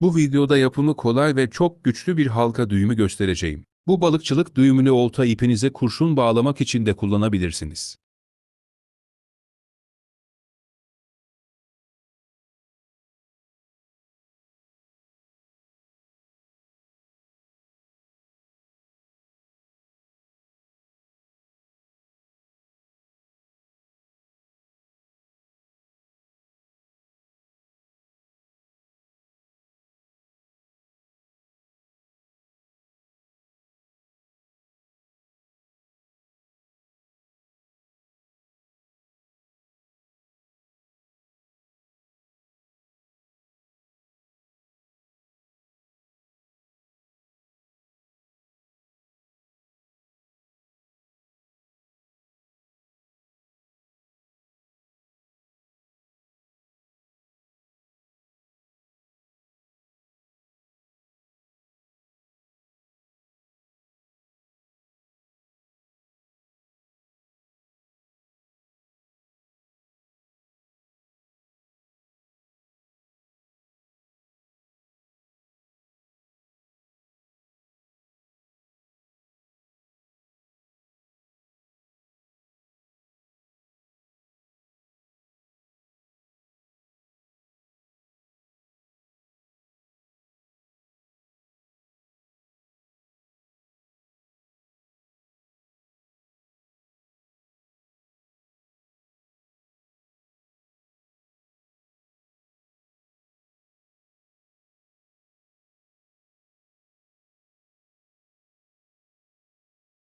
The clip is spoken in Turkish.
Bu videoda yapımı kolay ve çok güçlü bir halka düğümü göstereceğim. Bu balıkçılık düğümünü olta ipinize kurşun bağlamak için de kullanabilirsiniz.